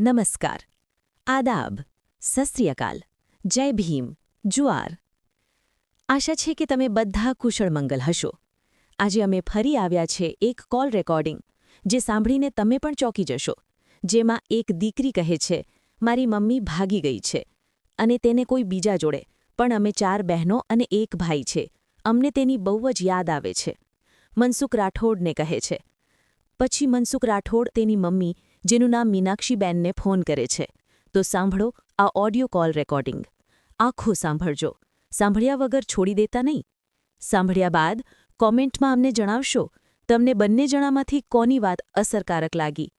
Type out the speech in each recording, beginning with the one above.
નમસ્કાર આદાબ સસ્ત્રીયકાલ જય ભીમ જુઆર આશા છે કે તમે બધા કુશળ મંગલ હશો આજે અમે ફરી આવ્યા છે એક કોલ રેકોર્ડિંગ જે સાંભળીને તમે પણ ચોંકી જશો જેમાં એક દીકરી કહે છે મારી મમ્મી ભાગી ગઈ છે અને તેને કોઈ બીજા જોડે પણ અમે ચાર બહેનો અને એક ભાઈ છે અમને તેની બહુ જ યાદ આવે છે મનસુખ રાઠોડને કહે છે પછી મનસુખ રાઠોડ તેની મમ્મી જેનું નામ મીનાક્ષીબેનને ફોન કરે છે. તો સાંભળો, આ ઓડિયો કોલ રેકોર્ડિંગ. આખો સાંભળજો. સાંભળ્યા વગર છોડી દેતા નહીં. સાંભળ્યા બાદ કોમેન્ટમાં અમને જણાવશો, તમને બંને જણામાંથી કોની વાત અસરકારક લાગી?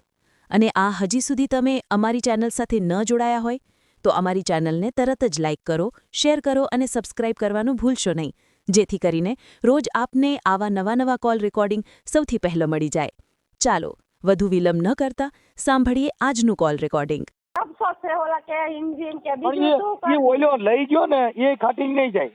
અને આ હજી સુધી તમે અમારી ચેનલ સાથે ન જોડાયા હોય, તો અમારી ચેનલને તરત જ લાઇક કરો, શેર કરો અને સબસ્ક્રાઇબ કરવાનું ભૂલશો નહીં. જેથી કરીને રોજ આપને આવા નવા નવા કોલ રેકોર્ડિંગ સૌથી પહેલો મળી જાય. ચાલો વધુ વિલંબ ન કરતા સાંભળીએ આજનું કોલ રેકોર્ડિંગ. અફસોસ છે ઓલા કે ઇન્જિન કે બીજું શું એ એ કરે? ઓલ્યો લઈ ગયો ને એ ખાટી નહીં જાય.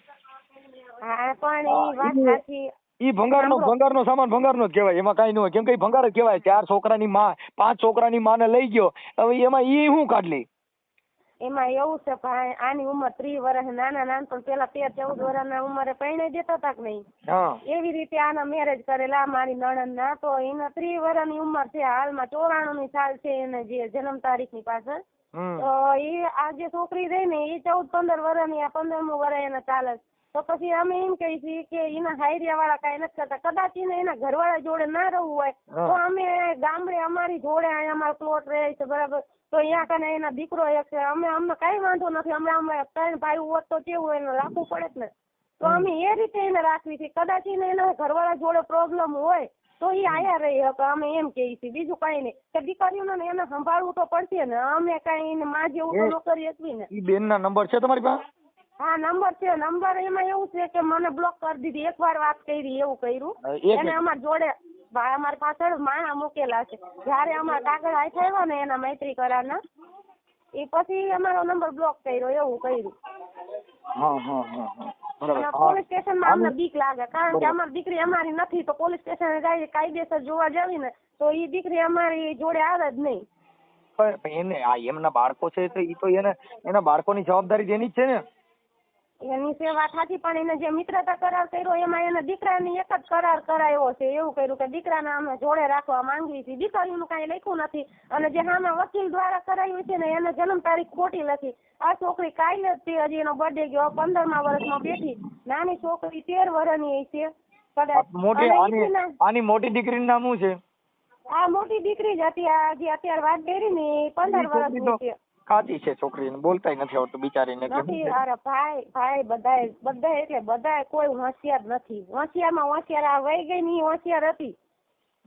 હા પણ ઈ વાત નો સાચી. ઈ ભંગારનો ભંગારનો સામાન ભંગારનો જ કહેવાય એમાં કાંઈ ન હોય. કેમ કે ભંગાર જ કહેવાય ચાર છોકરાની માં પાંચ છોકરાની માને લઈ ગયો. હવે એમાં ઈ શું કાઢલી એમાં એવું છે ભાઈ આની ઉંમર ત્રીસ વર્ષ નાના નાનપણ પેલા તેર ચૌદ વર્ષના ઉંમરે પરણાઈ દેતા હતા કે નહીં? એવી રીતે આના મેરેજ કરેલા મારી નણંદ ના તો એના ત્રીસ વર્ષની ઉંમર છે હાલમાં ચોરાણું ની સાલ છે એને જે જન્મ તારીખની પાછળ તો એ આ જે છોકરી રહી ને એ ચૌદ પંદર વર્ષની આ પંદરમું વર્ષ એને ચાલે છે. તો પછી અમે એમ કહી છીએ કે એના હાયરિયા વાળા કઈ નથી કરતા. કદાચ એને એના ઘરવાળા જોડે ના રહેવું હોય તો અમે ગામડે અમારી જોડે અહીંયા અમારો પ્લોટ રહે છે બરાબર. તો અહીંયા કને એના દીકરો એક છે. અમે અમને કઈ વાંધો નથી. અમે અમે ત્રણ ભાઈ હોત તો કેવું એને રાખવું પડે જ ને. તો અમે એ રીતે એને રાખવી છે. કદાચ એને એના ઘરવાળા જોડે પ્રોબ્લેમ હોય તો એ આયા રહી. હકે અમે એમ કહીએ છીએ. બીજું કઈ નહીં. કે દીકરીઓને ને એને સંભાળવું તો પડશે ને. અમે કઈ એને માં જેવું તો ન કરી ને. બેન ના નંબર છે તમારી પાસે? હા નંબર છે. નંબર એમાં એવું છે કે મને બ્લોક કરી દીધી. એકવાર વાત કરી એવું કર્યું. એને અમાર જોડે અમારી પાછળ માણા મૂકેલા છે. જયારે અમારા કાગળ હાથ આવ્યા ને એના મૈત્રી કરારના એ પછી અમારો નંબર બ્લોક કર્યો એવું કર્યું. હા હા હા. પોલીસ સ્ટેશનમાં અમને બીક લાગે. કારણ કે અમારી દીકરી અમારી નથી તો પોલીસ સ્ટેશન જાય કાયદેસર જોવા જાવી ને તો એ દીકરી અમારી જોડે આવે જ નહીં. પણ પણ એને આ એમના બાળકો છે તો એ તો એને એના બાળકોની જવાબદારી જેની જ છે ને? એની સેવા થતી પણ એને જે મિત્રતા કરાર કર્યો એમાં એને દીકરાની એક જ કરાર કરાયો છે. એવું કર્યું કે દીકરાને અમે જોડે રાખવા માંગવી છીએ. દીકરીનું કાંઈ લખ્યું નથી. અને જે સામે વકીલ દ્વારા કરાયું છે ને એને જન્મ તારીખ ખોટી લખી. આ છોકરી કાલે જ હજી એનો બર્થડે ગયો. પંદરમા વર્ષમાં બેઠી. નાની છોકરી તેર વર્ષની છે. કદાચ આની મોટી દીકરીનું નામ શું છે? આ મોટી દીકરી જ હતી. આ જે અત્યારે વાત કરી ને પંદર વર્ષની છે. કાચી છે છોકરીને બોલતાય નથી આવડતું બિચારીને નથી અરે ભાઈ ભાઈ બધાય બધાય એટલે બધાય કોઈ હોશિયાર નથી. હોશિયારમાં હોશિયાર આ વહી ગઈ ની હોશિયાર હતી.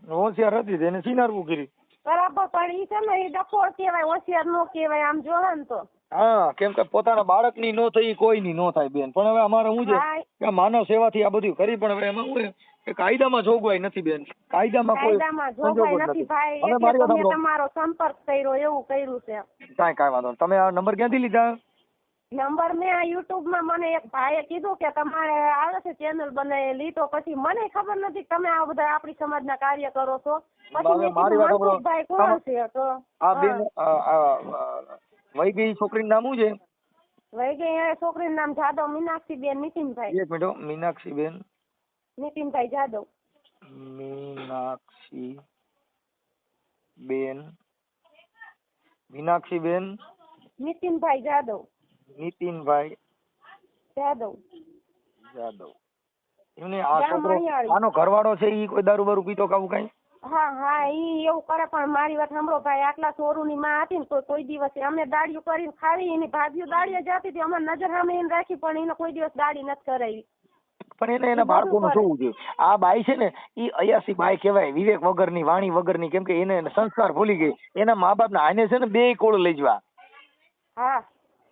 હોશિયાર હતી તેને સિનારવું કરી. બરાબર પણ ઈ છે ને ઈ ડફોળ કહેવાય હોશિયાર નો કહેવાય આમ જોવે ને તો. હા કેમ કે પોતાના બાળકની નો થઈ કોઈની નો થાય બેન. પણ હવે અમારે શું છે કે માનવ સેવાથી આ બધું કરી પણ હવે એમાં શું કે કાયદામાં જોગવાઈ નથી બેન. કાયદામાં કોઈ જોગવાઈ નથી. ભાઈ. એટલે મારી વાત તો મેં સાંભળો. તમારો સંપર્ક કર્યો એવું કર્યું છે. કાંઈ કાંઈ વાંધો નહીં. તમે આ નંબર ક્યાંથી લીધા? નંબર મેં આ યુટ્યુબમાં મને એક ભાઈએ કીધું કે તમારે આવે છે ચેનલ બનાવેલી તો પછી મને ખબર નથી કે તમે આ બધા આપણી સમાજના કાર્ય કરો છો. પછી મેં મારી કીધું વાત સાંભળો. મનસુખભાઈ કોણ છે? તો આ બેન આ- આ- આ વહી ગઈ છોકરીનું નામ શું છે? વહી ગઈ છોકરીનું નામ જાદવ મીનાક્ષી બેન નીતિનભાઈ. એક મિનિટ હો. મીનાક્ષી બેન નીતિનભાઈ જાદવ. મીનાક્ષી બેન. મીનાક્ષી બેન? નીતિનભાઈ જાદવ. નીતિનભાઈ જાદવ. જાદવ. એમને આ છોકરો આનો ઘરવાળો છે ઈ કોઈ દારૂ બારૂ પીતો કાવું કઈ? હા હા ઈ એવું કરે પણ મારી વાત સાંભળો ભાઈ આટલા સોરુની માં હતી ને તો કોઈ દિવસ અમે દાડીઓ કરીને ખાવી એની ભાભીઓ દાડીએ જતી હતી અમે નજર સામે એને રાખી પણ એને કોઈ દિવસ દાડી નથી કરાવી. પણ એને એના બાળકો બાળકોનું જોવું જોઈએ. આ બાઈ છે ને એ અયાસી બાઈ કહેવાય વિવેક વગરની વાણી વગરની કેમ કે એને સંસ્કાર ભૂલી ગઈ. એના મા બાપ આને છે ને બે કોળ લઈ જવા. હા.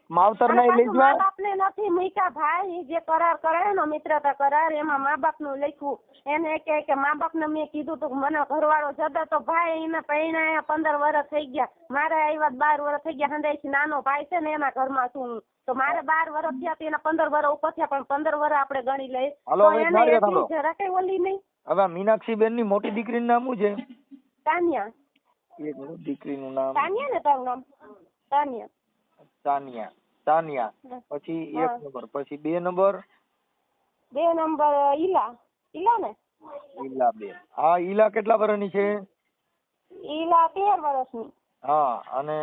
માવતર અને ના લઈ પાછું મા જવા બાપને નથી મૂક્યા ભાઈ જે કરાર કરાયો ને મિત્રતા કરાર એમાં મા બાપનું લખ્યું. એને કહે કે મા બાપને મેં કીધું તું મને ઘરવાળો જતો તો ભાઈ એને પૈણા પંદર વર્ષ થઈ ગયા. મારે આવ્યા બાર વર્ષ થઈ ગયા હંધાઈથી નાનો ભાઈ છે ને એના ઘરમાં છું હું. તો મારે બાર વર્ષ થયા તો એના પંદર વર્ષ ઉપર થયા પણ પંદર વર્ષ આપણે ગણી લઈએ. તો એને એટલી જરા કઈ ઓલી નહીં? હવે મીનાક્ષી બેનની મોટી દીકરીનું નામ શું છે? કાન્યા એક દીકરીનું નામ. તાનિયા ને તારું નામ? તાનિયા. તાનિયા તાનિયા. પછી એક નંબર પછી બે નંબર? બે નંબર ઈલા. ઈલા ને ઈલાબેન હા ઈલા કેટલા વર્ષની છે? ઈલા તેર વર્ષની હા અને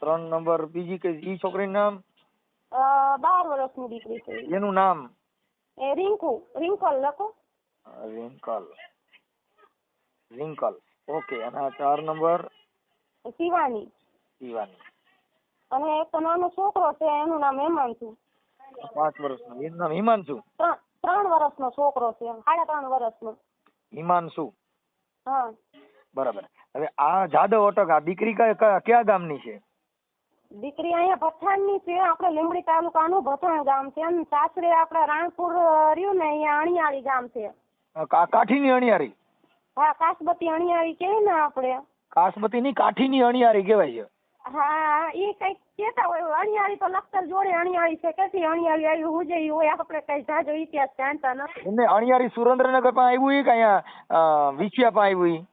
ત્રણ નંબર બીજી કે ઈ છોકરીનું નામ? બાર વર્ષની દીકરી છે એનું નામ? એ રિંકુ. રિંકલ લખો. રિંકલ. રિંકલ. ઓકે અને આ ચાર નંબર? શિવાની. શિવાની. અને એક નાનો છોકરો છે એનું નામ હેમાંશુ પાંચ વર્ષનો. એનું નામ હિમાંશુ? ત્રણ વર્ષનો છોકરો છે સાડા ત્રણ વર્ષનો. હિમાંશુ? હા. બરાબર. હવે આ જાદવ ઓટક આ દીકરી કયા ગામની છે? દીકરી અહીંયા ભથાણની છે આપણે લીંબડી તાલુકાનું ભથાણ ગામ છે અને સાસરે આપણે રાણપુર રહ્યું ને અહીંયા અણિયાળી ગામ છે. કાઠીની અણિયારી હા કાસબતી અણિયાળી કે ને આપણે. કાસમતીની કાઠીની અણિયારી કહેવાય છે. હા એ કંઈક કેતા હોય અણિયાળી તો લખતર જોડે અણિયાળી છે. કેથી અણિયાળી આવી? હું જે હોય આપણે કઈ જાજો ઇતિહાસ જાણતા નથી. એમને અણિયાળી સુરેન્દ્રનગર પણ આવ્યું ઈ કે અહીંયા વિછિયા પણ આવ્યું ઈ?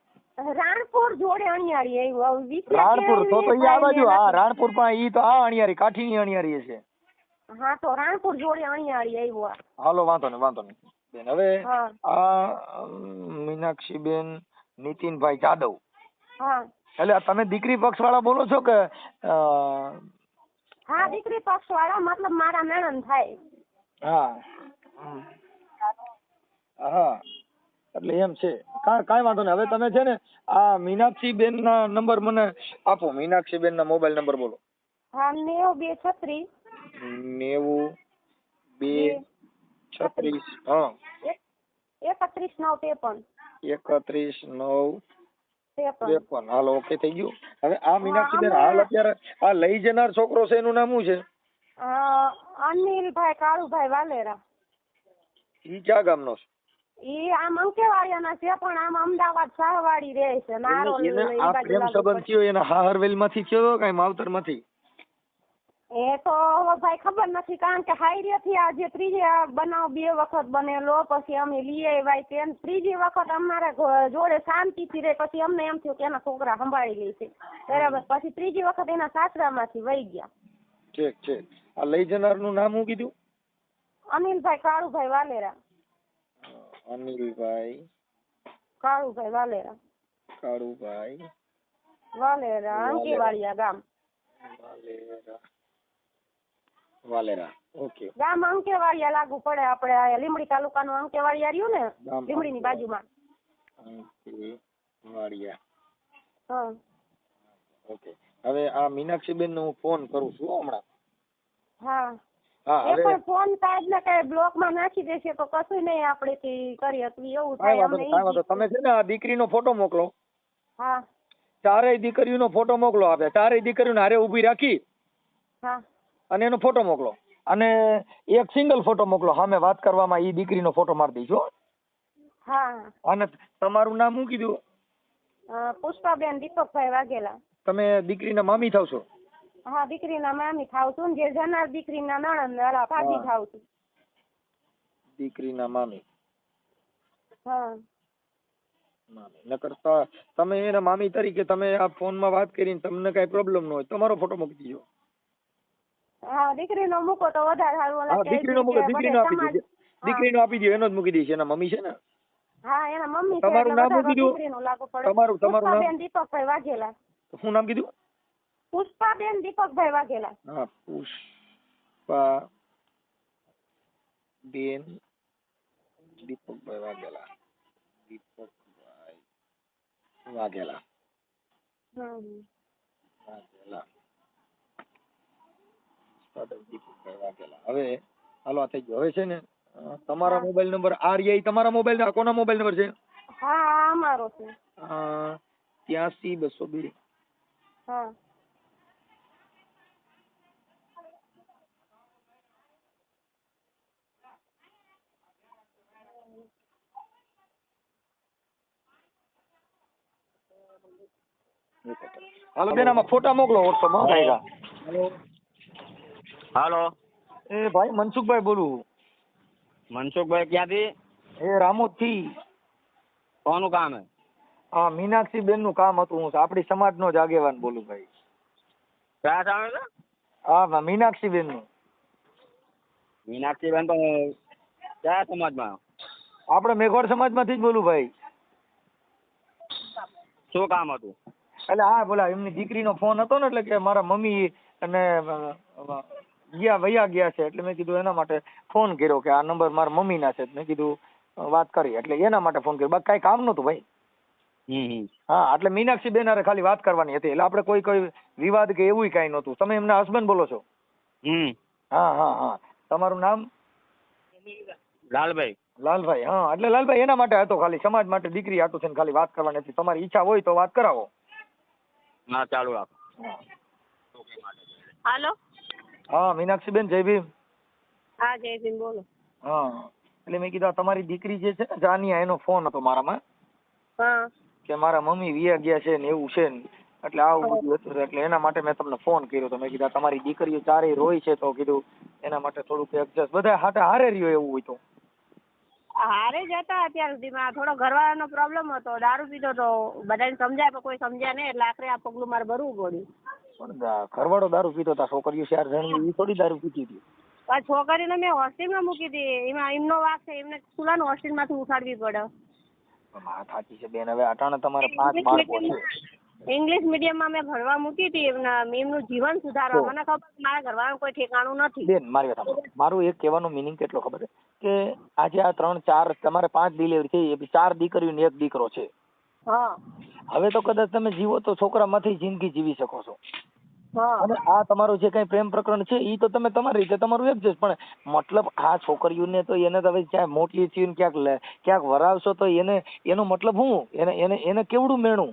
રાણપુર જોડે અણિયાળી આવ્યું. રાણપુર તો તો આ બાજુ હા રાણપુર પણ ઈ તો આ અણિયારી કાઠીની અણિયારી છે હા તો રાણપુર જોડે અણિયાળી આવ્યું હાલો વાંધો નહીં વાંધો નહીં. બેન હવે આ મીનાક્ષી બેન નીતિનભાઈ જાદવ. હા. એટલે તમે દીકરી પક્ષ વાળા બોલો છો કે હા દીકરી પક્ષ વાળા મતલબ મારા નણંદ થાય. હા. હા. એટલે એમ છે. કાંઈ કાંઈ વાંધો નહીં. હવે તમે છે ને આ મીનાક્ષીબેન ના નંબર મને આપો. મીનાક્ષીબેન ના મોબાઈલ નંબર બોલો. હા નેવું બે છત્રીસ. નેવું બે છત્રીસ. હા એક- એકત્રીસ નવ ત્રેપન. એકત્રીસ નવ ત્રેપન. હાલ ઓકે થઈ ગયું. હવે આ મીનાક્ષીબેન હાલ અત્યારે આ લઈ જનાર છોકરો છે એનું નામ શું છે? અનિલભાઈ કાળુભાઈ વાલેરા. ઈ ક્યાં ગામનો છે? ઈ આમ અંકેવાડિયાના છે પણ આમ અમદાવાદ શાહવાડી રહે છે મારો આ પ્રેમ સંબંધ થયો એના હાહરવેલમાંથી થયો કઈ માવતરમાંથી એ તો હવે ભાઈ ખબર નથી કારણ કે હાઈરેથી આ જે ત્રીજી આ બનાવ બે વખત બનેલો પછી અમે લઈ આવ્યા તે ત્રીજી વખત અમારા જોડે શાંતિથી રહે પછી અમને એમ થયું કે એના છોકરા સંભાળી લે છે. બરાબર પછી ત્રીજી વખત એના સાસરામાંથી વહી ગયા. ઠીક ઠીક. આ લઈ જનારનું નામ શું કીધું? અનિલભાઈ કાળુભાઈ વાલેરા. અનિલભાઈ. કાળુભાઈ વાલેરા. કાળુભાઈ. વાલેરા અંકેવાડિયા ગામ. વાલેરા. વાલેરા. ઓકે. ગામ અંકેવાડિયા લાગુ પડે આપણે. આ લીમડી તાલુકાનું અંકેવાડિયા રહ્યું ને લીમડીની બાજુમાં. અંકેવાડિયા. હા. ઓકે. હવે આ મીનાક્ષીબેન ને હું ફોન કરું છું હમણાં. હા. હા એ પણ ફોન કાર્ડ ને કઈ બ્લોકમાં નાખી દેશે તો કશું નહીં આપણે થી કરી શકીએ એવું થાય અમને. તમે છે ને આ દીકરીનો ફોટો મોકલો. હા. ચારેય દીકરીઓનો ફોટો મોકલો આપે. ચારેય દીકરીઓને હારે ઊભી રાખી. હા. અને એનો ફોટો મોકલો. અને એક સિંગલ ફોટો મોકલો. સામે વાત કરવામાં ઈ દીકરીનો ફોટો મારી દઈશું હો. હા. અને તમારું નામ શું કીધું? પુષ્પાબેન દીપકભાઈ વાઘેલા. તમે દીકરીના મામી થાવ છો? હા દીકરીના મામી થાવ છું ને જે જનાર દીકરીના નણંદ અલા ભાભી હા. થાવ છું. દીકરીના મામી. હા. મામી. નકર ત- તમે એના મામી તરીકે તમે આ ફોનમાં વાત કરીને તમને કઈ પ્રોબ્લેમ ન હોય. તમારો ફોટો મૂકી દીજો. હા દીકરીનો મૂકો તો વધારે સારું ઓલા હા દીકરીનો મૂકો દીકરીનો આપી સમાજ- દીકરીનો આપી દો એનો જ મૂકી દઈશ એના મમ્મી છે ને. હા એના મમ્મી તમારું નામ વધારે મૂકી દો. દીકરીનું લાગુ પડે. તમારું- તમારું નામ? દીપકભાઈ વાઘેલા. શું નામ કીધું? પુષ્પાબેન દીપકભાઈ વાઘેલા. હા પુષ્પા બેન દીપકભાઈ વાઘેલા. દીપકભાઈ વાઘેલા. હમ. વાઘેલા પુષ્પાબેન દીપકભાઈ વાઘેલા. હવે હાલો આ થઈ ગયો. હવે છે ને અ, તમારા હા. મોબાઈલ નંબર આરઆઈ તમારા મોબાઈલ આ કોના મોબાઈલ નંબર છે? હા આ અમારો છે. ત્યાંસી બસો બે. હા. હાલો બેન આમાં ફોટા મોકલો વોટ્સઅપમાં કાંઈ હાલો. એ ભાઈ મનસુખભાઈ બોલું. મનસુખભાઈ ક્યાંથી? એ રામોદથી કોનું કામ હે હા મીનાક્ષી બેનનું કામ હતું હું આપણી સમાજનો જ આગેવાન બોલું ભાઈ. ક્યાં સામે છે? હા મીનાક્ષી બેનનું મીનાક્ષીબેન તો કયા સમાજમાં? આપણે મેઘોડ સમાજમાંથી જ બોલું ભાઈ. શું કામ હતું? એટલે હા બોલા એમની દીકરીનો ફોન હતો ને એટલે કે મારા મમ્મી અને ગયા વયા ગયા છે એટલે મેં કીધું એના માટે ફોન કર્યો કે આ નંબર મારા મમ્મીના છે. મેં કીધું વાત કરી. એટલે એના માટે ફોન કર્યો. બાકી કાંઈ કામ નહોતું ભાઈ. હા એટલે મીનાક્ષી બેન ખાલી વાત કરવાની હતી. એટલે આપણે કોઈ કોઈ વિવાદ કે એવું કાંઈ નહોતું. તમે એમના હસબન્ડ બોલો છો? હમ. હા હા હા. તમારું નામ? લાલભાઈ. લાલભાઈ હા. એટલે લાલભાઈ એના માટે હતો ખાલી. સમાજ માટે દીકરી હાટું છે ને ખાલી વાત કરવાની હતી. તમારી ઈચ્છા હોય તો વાત કરાવો. હા ચાલુ રાખો. હાલો. હા મીનાક્ષી બેન જય ભીમ. હા જયસિંહ બોલો. હા એટલે મેં કીધું તમારી દીકરી જે છે ને જાનિયા એનો ફોન હતો મારામાં. હા. કે મારા મમ્મી વિયા ગયા છે ને એવું છે ને. એટલે આવું બધું હતું. એટલે એના માટે મેં તમને ફોન કર્યો તો મેં કીધું તમારી દીકરીઓ ચારેય રોય છે તો કીધું એના માટે થોડુંક એડજસ્ટ બધા હાથે હારે રહ્યો એવું હોય તો. હારે જ હતા અત્યાર સુધીમાં. થોડો ઘરવાળાનો પ્રોબ્લેમ હતો. દારૂ પીધો તો બધાને સમજાય પણ કોઈ સમજ્યા નહીં. એટલે આખરે આ પગલું મારે ભરવું પડ્યું. પણ ઘરવાળો દારૂ પીતો હતા છોકરીઓ ચાર જણ એ થોડી દારૂ પીતી હતી. આ છોકરીને મેં હોસ્ટેલમાં મૂકી હતી એમાં એમનો વાક છે એમને ખુલ્લાનું હોસ્ટેલમાંથી ઉઠાડવી પડે. વાત સાચી છે બેન હવે અટાણે તમારે પાંચ બાળકો છે ઇંગ્લિશ મીડિયમમાં મેં ભણવા મૂકી હતી એમના એમનું જીવન સુધારવા. મને ખબર મારા ઘરવાળાનું કોઈ ઠેકાણું નથી. બેન મારી વાત મારું એક કહેવાનું મિનિંગ કેટલો ખબર છે? કે આજે આ ત્રણ ચાર તમારે પાંચ ડિલિવરી થઈ એ ચાર દીકરીઓ ને એક દીકરો છે. હા. હવે તો કદાચ તમે જીવો તો છોકરામાંથી જિંદગી જીવી શકો છો. અને આ તમારું જે કઈ પ્રેમ પ્રકરણ છે એ તો તમે તમારી રીતે તમારું એડજસ્ટ પણ મતલબ આ છોકરીઓને તો એને તમે ક્યાંક મોટી થઈને ક્યાંક ક્યાંક વરાવશો તો એને એનો મતલબ હું એને એને એને કેવડું મેણું?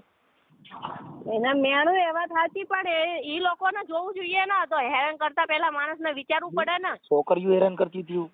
એના મેણું એ વાત સાચી પણ એ ઈ લોકોને જોવું જોઈએ ને તો હેરાન કરતા પહેલા માણસને વિચારવું પડે ને. છોકરીઓ હેરાન કરતી હતી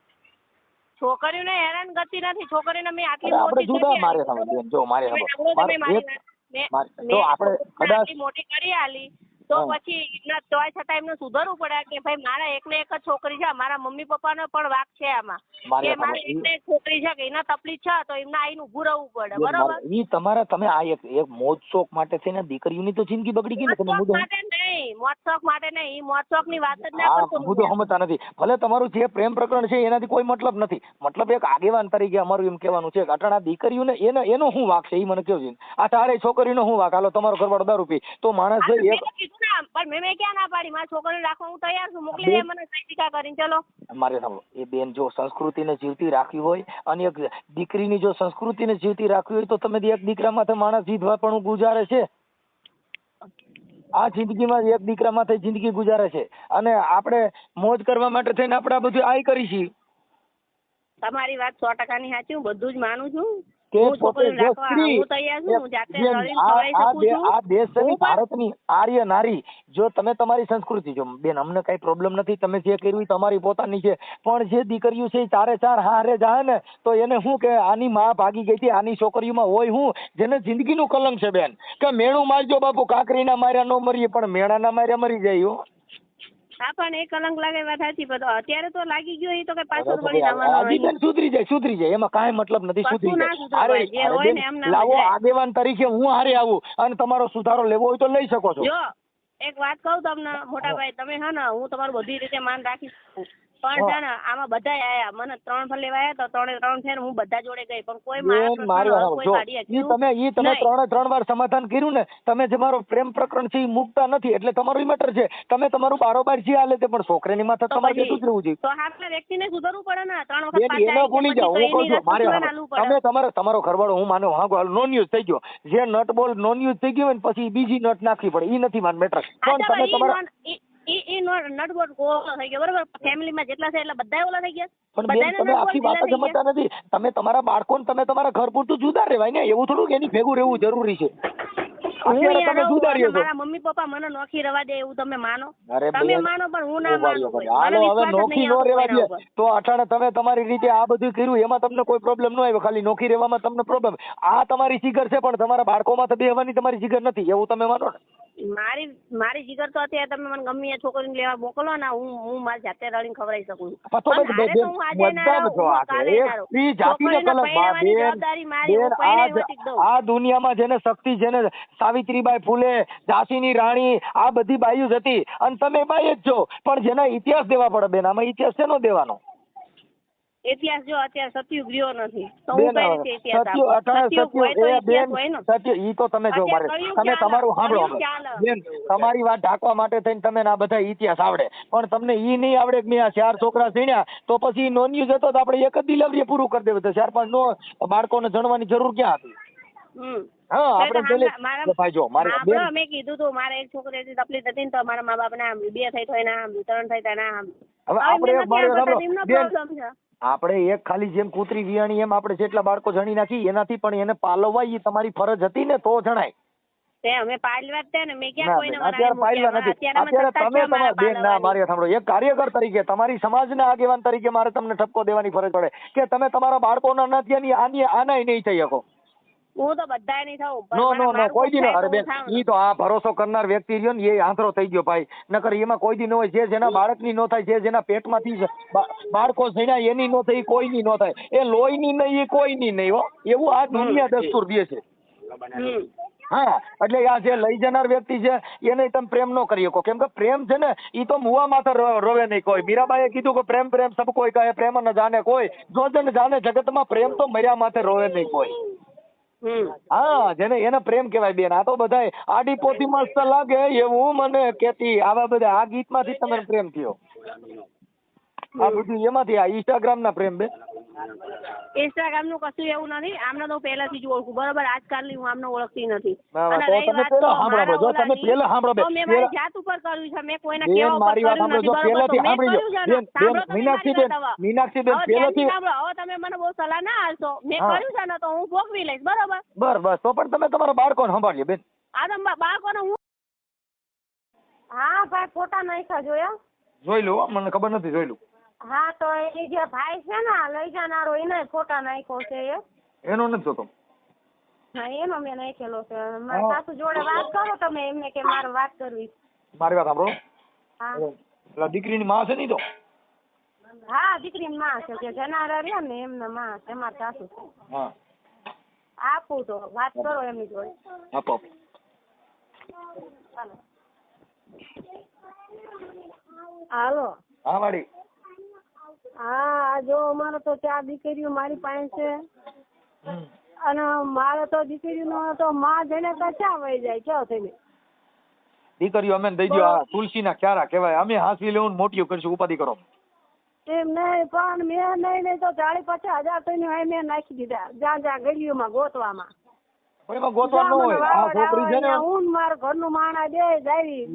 છોકરીઓને હેરાન કરતી નથી છોકરીને મેં આટલી આપણે મોટી જુદા કરી મારે આલી. સાંભળો બેન, જો મારે સાંભળો. સાંભળો તમે મારી એક- વાત. મેં- જો આપણે કદાચ- આટલી મોટી કરી આલી તો પછી એમના તોય છતાં એમને સુધારવું પડે કે ભાઈ મારા એકને એક જ છોકરી છે મારા મમ્મી પપ્પાનો પણ વાક છે આમાં. કે મારી એકને એક છોકરી છે કે એના તકલીફ છે તો એમને આઈને ઊભું રહેવું પડે બરોબર? ઈ તમારા તમે આ એક એક મોજ શોખ માટે થઈને દીકરીઓની તો જિંદગી બગડી ગઈ ને તમે મોજશોખ માટે નહીં માટે નહીં ઈ મોજશોખની વાત જ ના કરતો હું તો સમજતા નથી. ભલે તમારું જે પ્રેમ પ્રકરણ છે એનાથી કોઈ મતલબ નથી. મતલબ એક આગેવાન તરીકે અમારું એમ કહેવાનું છે કે અટાણા દીકરીઓને એને એનો શું વાક છે? એ મને કહો છે આ તારે છોકરીનો શું વાક? હાલો તમારો ઘરવાળો દારૂ પી. તો માણસ હા, એક કીધું ને પણ મેં મેં ક્યાં ના પાડી? મારા છોકરીને રાખવા હું તૈયાર છું. મોકલી દે મને સૈતિકા કરીને. ચલો. મારે સાંભળો. એ બેન જો સંસ્કૃતિને જીવતી રાખવી હોય અને એક દીકરીની જો સંસ્કૃતિને જીવતી રાખવી હોય તો તમે એક દીકરા માથે માણસ જીતવા પણ ગુજારે છે? આ જિંદગીમાં એક દીકરા માથે જિંદગી ગુજારે છે. અને આપણે મોજ કરવા માટે થઈને આપણે આ બધું આય કરી છીએ તમારી વાત સો ટકાની સાચી હું બધું જ માનું છું. કે પોતે જો સ્ત્રી આ ને ભારતની આર્ય નારી તમે તમારી સંસ્કૃતિ બેન અમને કઈ પ્રોબ્લેમ નથી તમે કર્યું તમારી પોતાની છે પણ જે દીકરીઓ છે ચારે ચાર હારે જાય ને તો એને શું કે આની માં ભાગી ગઈ હતી આની છોકરીઓમાં હોય હું જેને જિંદગીનું કલંક છે બેન. કે મેણું મારજો બાપુ કાકરીના માર્યા ન મરીએ પણ મેણાના માર્યા મરી જાય હો પણ એ કલંક લાગે વાત સાચી પણ અત્યારે તો લાગી ગયો એ તો કઈ પાછો વળી જવાનો નહીં સુધરી જાય સુધરી જાય એમાં કાંઈ મતલબ નથી સુધરી જાય. અરે લાવો આગેવાન તરીકે હું હારે આવું અને તમારો સુધારો લેવો હોય તો લઈ શકો છો. જો એક વાત કહું તમને મોટા ભાઈ તમે હા ને હું તમારું બધી રીતે માન રાખી શકું. પણ છે ને આમાં બધા આયા. મને ત્રણ ફળ લેવા આયા તો ત્રણે ત્રણ છે ને હું બધા જોડે ગઈ. પણ કોઈ મારા મારી ઈ તમે ઈ તમે. ત્રણે ત્રણ વાર સમાધાન કર્યું ને તમે જે મારો પ્રેમ પ્રકરણ છે ઈ મુકતા નથી એટલે તમારું મેટર છે. તમે તમારું બારોબાર જે હાલે તે પણ છોકરાની માથે તમારે કેટલું જ રહેવું જોઈએ. તો હાથના વ્યક્તિને સુધરવું પડે ને? ત્રણ વખત પાછા એનો ભૂલી ગયા હું કહું છું મારે. તમે તમારો તમારો ઘરવાળો હું માનો હા ગોલ નોન યુઝ થઈ ગયો. જે નટ બોલ નોન યુઝ થઈ ગયો ને પછી બીજી નટ નાખવી પડે. ઈ નથી માન મેટર પણ તમે તમારા નોન- ઈ- ઈ- ઈ નોન- થઈ ગયો બરોબર? ફેમિલીમાં જેટલા છે એટલા બધાય ઓલા થઈ ગયા. પણ બેન તમે આખી વાત જ ઢીલા થઈ ગયા? સમજતા નથી. તમે તમારા બાળકોને તમે તમારા ઘર પૂરતું જુદા રહેવાય ને એવું થોડું એની ભેગું રહેવું જરૂરી છે. મારા મમ્મી પપ્પા મને નોખી રવા દે એવું તમે માનો. તમે માનો પણ હું ના માનું હવે નોખી નો રેવા દે. દે તો અટાણે તમે તમારી રીતે આ બધું કર્યું એમાં તમને કોઈ પ્રોબ્લેમ ન આવ્યો ખાલી નોખી રહેવામાં તમને પ્રોબ્લેમ આ તમારી જીગર છે પણ તમારા બાળકોમાં તો બેહવાની તમારી જીગર નથી. એવું તમે માનો ને? મારી મારી જીગર તો અત્યારે તમે મને ગમે એ છોકરીને લેવા મોકલો ને હું હું મારી જાતે રડીને ખવડાવી શકું છું. આ દુનિયામાં જેને શક્તિ છે ને સાવિત્રીબાઈ ફૂલે ઝાંસીની રાણી આ બધી બાઈઓ જ હતી. અને તમે બાઈ જ છો. પણ જેના ઇતિહાસ દેવા પડે બેન આમાં ઇતિહાસ શેનો દેવાનો? ઇતિહાસ જો અત્યારે સતયુગ રહ્યો નથી તો હું કઈ રીતે ઇતિહાસ આપું? સતયુગ હોય તો ઇતિહાસ હોય ને. સત્ય ઈ તો તમે જો મારે તમે તમારું સાંભળો. બેન વાત ઢાંકવા માટે થઈને તમે આ બધા ઇતિહાસ આવડે. પણ તમને ઈ નહીં આવડે કે મેં આ ચાર છોકરા સીણ્યા તો પછી નોન યુઝ હતો તો આપણે એક જ ડિલિવરી પૂરું કરી દેવું. તો ચાર પાંચ નો બાળકોને જણવાની જરૂર ક્યાં હતી? હા આપણે પેલે મારા- ભાઈ જો મારી મેં કીધું તું મારે એક છોકરીથી તકલીફ હતી ને તો મારા મા બાપ ના બે થઈ તો એના ત્રણ થઈ તો ના હવે આપણે મારે બેન. આપણે એક ખાલી જેમ કૂતરી વિયાણી એમ આપણે જેટલા બાળકો જણી નાખી એનાથી પણ એને પાલવવા એ તમારી ફરજ હતી ને તો જણાય. તે અમે પાલવા જ ને મેં ક્યાં કોઈને અત્યારે વરાળે નથી. અત્યારે તમે તમારા બેન ના મારી સાંભળો. એક કાર્યકર તરીકે તમારી સમાજના આગેવાન તરીકે મારે તમને ઠપકો દેવાની ફરજ પડે. કે તમે તમારા બાળકોના નથી આની આનાય નહીં થઈ શકો. હું તો બધાય નહીં થવું નો નો નો બાળકો કોઈ દી થાય નો અરે બેન હું થાઉં. ને. ઈ તો આ ભરોસો કરનાર વ્યક્તિ રહ્યો ને એ આંધળો થઈ ગયો ભાઈ. નકર એમાં કોઈ દી ન હોય જે જેના બાળકની નો થાય જે જેના પેટમાંથી બાળકો જણ્યા એની નો થાય કોઈની નો થાય. એ લોહીની નહીં એ કોઈની નહીં હો. એવું આ દુનિયા દસ્તુર દે છે. હા એટલે આ જે લઈ જનાર વ્યક્તિ છે એને તમે પ્રેમ ન કરી શકો. કેમ કે પ્રેમ છે ને એ તો મુવા માથે રોવે નહીં કોઈ. મીરાબાઈએ કીધું કે પ્રેમ પ્રેમ સબ કોઈ કહે પ્રેમ ન જાણે કોઈ. જો જન જાણે જગતમાં પ્રેમ તો મર્યા માથે રોવે નહીં કોઈ. હા, જેને એને પ્રેમ કહેવાય બેન. આ તો બધાય આડી પોતી મસ્ત લાગે એવું મને કેતી આવા બધા આ ગીતમાંથી તમને પ્રેમ થયો. આ બધું એમાંથી આ ઇન્સ્ટાગ્રામ ના પ્રેમ બેન. ઇન્સ્ટાગ્રામનું કશું એવું નથી. આમને તો પહેલાથી જ ઓળખું. બરાબર આજકાલની હું આમને ઓળખતી નથી. અને રહી વાત તો મારા ઓલાની, પહેલા સાંભળો બે. તો મેં મારી જાત ઉપર કર્યું છે. મેં કોઈના બેન કહેવા ઉપર વાત કર્યું સાંભળો નથી. જો તો પહેલાથી મેં સાંભળી કર્યું છે ને. બેન બેન સાંભળો તમે મીનાક્ષી બેન વાત હવે. મીનાક્ષી હવે ધ્યાનથી પહેલાથી સાંભળો. હવે તમે મને બહુ સલાહ ના આપશો. મેં હા. કર્યું છે ને તો હું ભોગવી લઈશ. બરોબર? બર બસ. તો પણ તમે તમારા બાળકોને સંભાળ્યો બેન. આ તો બા- બાળકોને હું હા ભાઈ ફોટા નાખ્યા જોયા? જોઈ લો હો, મને ખબર નથી જોઈ લો. હા તો એ જે ભાઈ છે ને લઈ જનારો એને ફોટા નાખ્યો છે એ. એનો નથી જોતો. હા એનો મેં નાખેલો છે. મારા સાસુ જોડે વાત કરો તમે એમને કે મારે વાત કરવી મારી વાત સાંભળો. હા. પેલા દીકરીની માં છે નહીં તો? હા દીકરીની માં છે. કે જનારા રહ્યા ને એમને માં છે મારા સાસુ. હા. આપું તો વાત કરો એમની જોડે. આપો આપો. હાલો. હા વાડી. હા જો અમારે તો ચાર દીકરીઓ મારી પાસે છે. અને મારે તો દીકરીનો તો માં જઈને કચા વહી જાય? કયો થઈને? દીકરીઓ અમે દઈ દો આ તુલસીના ક્યારા કહેવાય. અમે હાંસવી લેવું ને મોટીઓ કરશું ઉપાધિ કરો. એમ નહીં પણ મેં નહીં નહીં તો ચાલીસ પચાસ હજાર તો એની મેં નાખી દીધા. જ્યાં જ્યાં ગલીઓમાં ગોતવામાં. પણ એમાં ગોતવા ન હોય. આ છોકરી છે ને હું ને ઘરનું માણા બે જાવી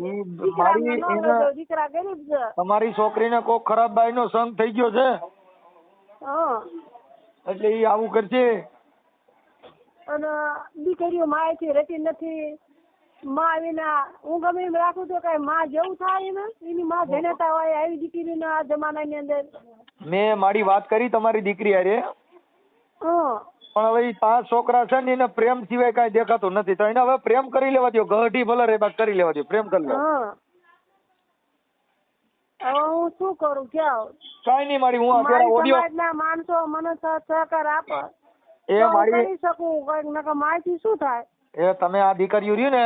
મારી ન એને લઈ જાઉં, દીકરા ગરીબ છે. તમારી છોકરીને કોઈ ખરાબ બાઈનો સંગ થઈ ગયો છે? એટલે ઈ આવું કરશે? અને દીકરીઓ માએથી રહેતી નથી. માં વિના હું ગમે એમ રાખું તો કઈ માં જેવું થાય ને એની માં જનેતા હોય આવી દીકરીના જમાના જમાનાની અંદર. મેં મારી વાત કરી તમારી દીકરી હં પણ હવે ઈ પાંચ છોકરા છે ને એને પ્રેમ સિવાય કાંઈ દેખાતું નથી. તો એને હવે પ્રેમ કરી લેવા દો ગઢી ભલે રે બાદ કરી લેવા દો પ્રેમ કરી લેવા હવે હું શું કરું? ક્યાં? કાંઈ નહીં મારી હું અત્યારે ઓડિયો સમાજના માણસો મને સહ- સહકાર આપો. એ મારી કરી શકું? કંઈક નકર માહિતી શું થાય? એ તમે આ દીકરીઓ રહ્યું ને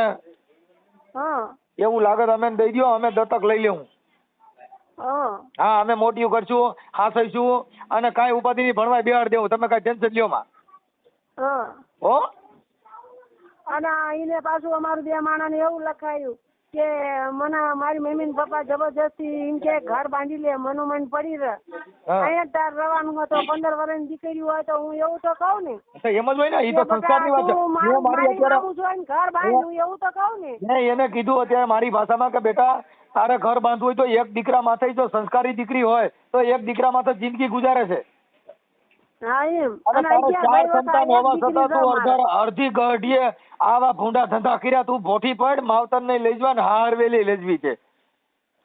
હા. એવું લાગે તમે દઈ દો અમે દત્તક લઈ લેવું. હં. હા અમે મોટીઓ કરશું હાસઈશું અને કાંઈ ઉપાધિ નહીં ભણવાય બેહાડ દેવું. તમે કાંઈ ટેન્શન લ્યો માં. હો. અને એને પાછું અમારું બે માણાને એવું લખાયું કે મને મારી મમ્મી ને પપ્પા જબરજસ્તી એમ કે ઘર બાંધી લે મનોમન પડી રહે. હા. અહીંયા તાર રહેવાનું હોય તો પંદર વર્ષની દીકરી હોય તો હું એવું તો કહું ને. એમ જ હોય ને એ તો સંસ્કારની વાત છે. હું મારી અત્યારે ઘર બાંધ્યું એવું તો કહું ને. એને કીધું અત્યારે મારી ભાષામાં કે બેટા તારે ઘર બાંધવું હોય તો એક દીકરા માથે જો સંસ્કારી દીકરી હોય તો એક દીકરા માથે જિંદગી ગુજારે છે. અડધા ગઢીએ આવા ભૂંડા ધંધા કર્યા તું ભોઠી પડ માવતર ને લઈ જવા ને હાર વેલી લેજવી છે.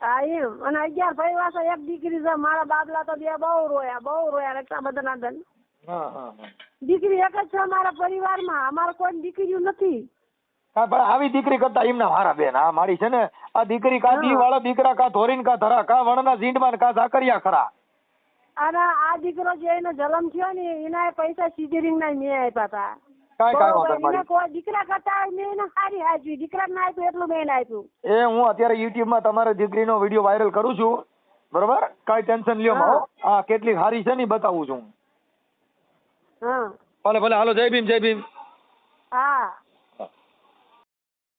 હા એમ. અને અગિયાર ભાઈ પાસે એક દીકરી છે મારા બાબલા તો બે બહુ રોયા બહુ રોયા રક્ષાબંધન હા હા હા. દીકરી એક જ છે અમારા પરિવારમાં અમારે કોઈ દીકરીઓ નથી. હા પણ આવી દીકરી કરતા એમના હારા બેન. આ મારી છે ને આ દીકરી કા દી વાળા દીકરા કા ધોરીન કા ધરા કા વણના ઝીંડમાં કા ઝાકરિયા ખરા. અને આ દીકરો જે એનો જન્મ થયો ને એના પૈસા સિઝરિંગ ના મેં આપ્યા હતા કાંઈ કાંઈ વાંધો મારી. કોઈ દીકરા કરતા મેં એને સારી આપ્યું દીકરા ના આપ્યું એટલું મેં આપ્યું. એ હું અત્યારે યુટ્યુબમાં તમારી દીકરીનો વીડિયો વાયરલ કરું છું. બરોબર? કાંઈ ટેન્શન લ્યો માં કેટલી સારી છે ને બતાવું છું હા. ભલે ભલે હાલો જય ભીમ જય ભીમ. હા.